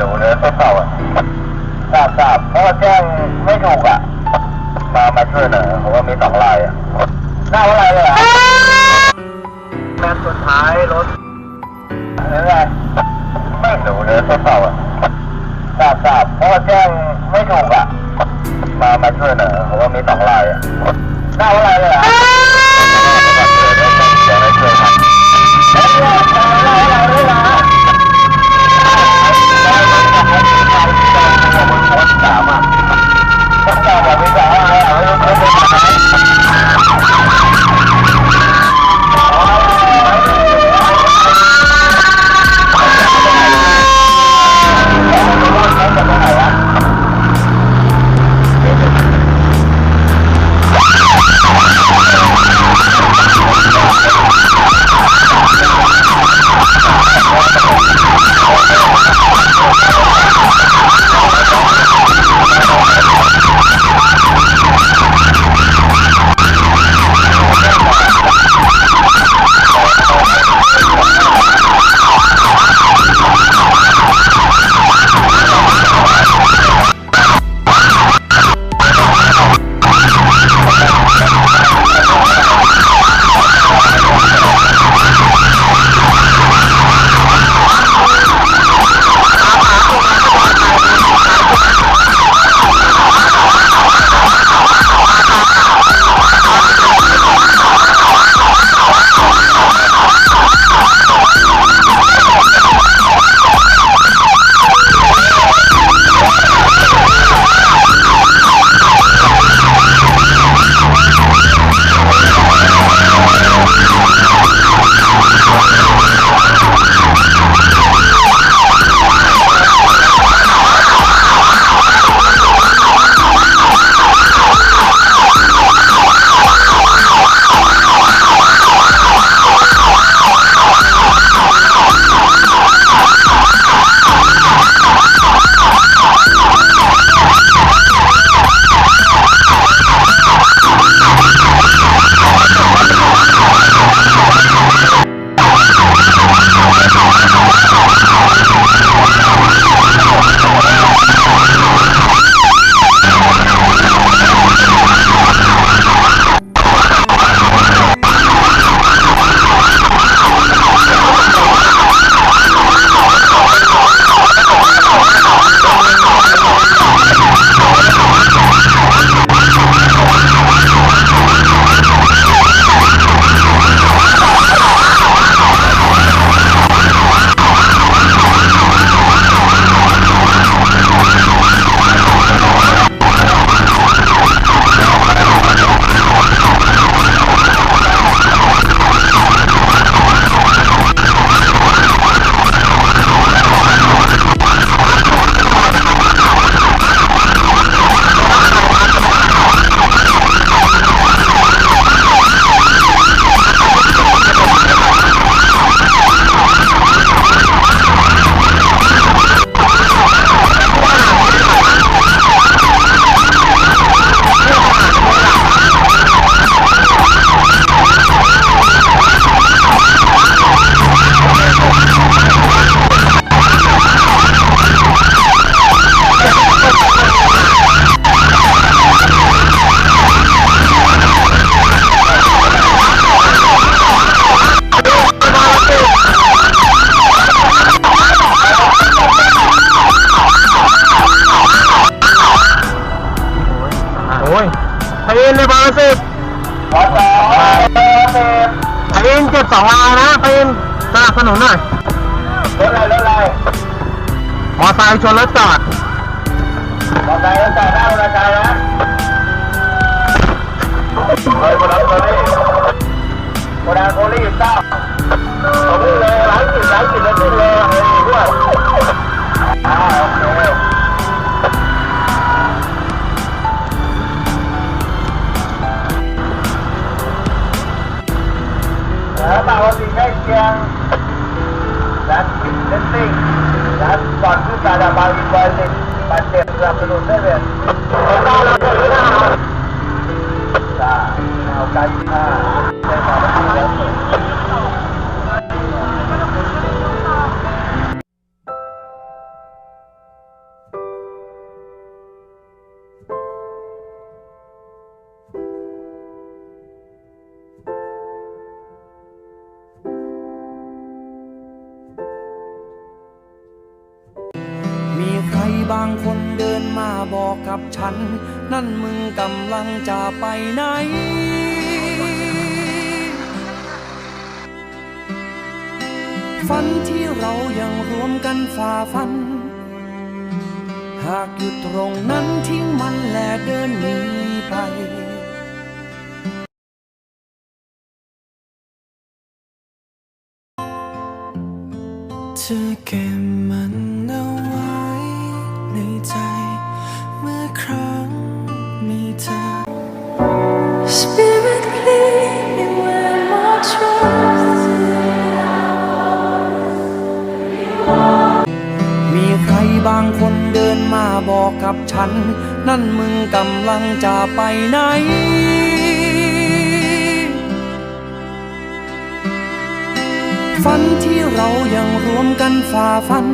รู้เนื้อทดสอบอะทราบทราบเพราะว่าแจ้งไม่ถูกอะ มามาช่วยหน่อยเพราะว่ามีสองลายอะหน้าอะไรเลยอะแมนสุดท้ายรถเนื้ออะไรไม่รู้เนื้อทดสอบอะทราบทราบเพราะว่าแจ้งไม่ถูกอะ มามาช่วยหน่อยเพราะว่ามีสองลายอะหน้าอะไรเลยอะ นในบอลสิบขอสองไทยอินเก็บสองลายนะไทยอินสนับสนุนหน่อยรถอะไรรถอะไรมอไซค์ชนรถจอดมอไซค์รถจอดได้ราคานะเฮ้ยโบราณโคลี่โบราณโคลี่เก้าผมเลย แล้วบางวันใกล้เคียงนัดวิดเซนติ้งนัดก่อนที่การระบายอีกวันหนึ่งบาดเจ็บสนับสนุนได้เลยเราได้เราได้หน้า บางคนเดินมาบอกกับฉัน นั่นมึงกำลังจะไปไหน ฝันที่เรายังรวมกันฝ่าฟัน หากหยุดตรงนั้นทิ้งมันและเดินหนีไปเธอเก็บมัน กับฉัน นั่นมึงกำลังจะไปไหน ฝันที่เรายังรวมกันฝ่าฟัน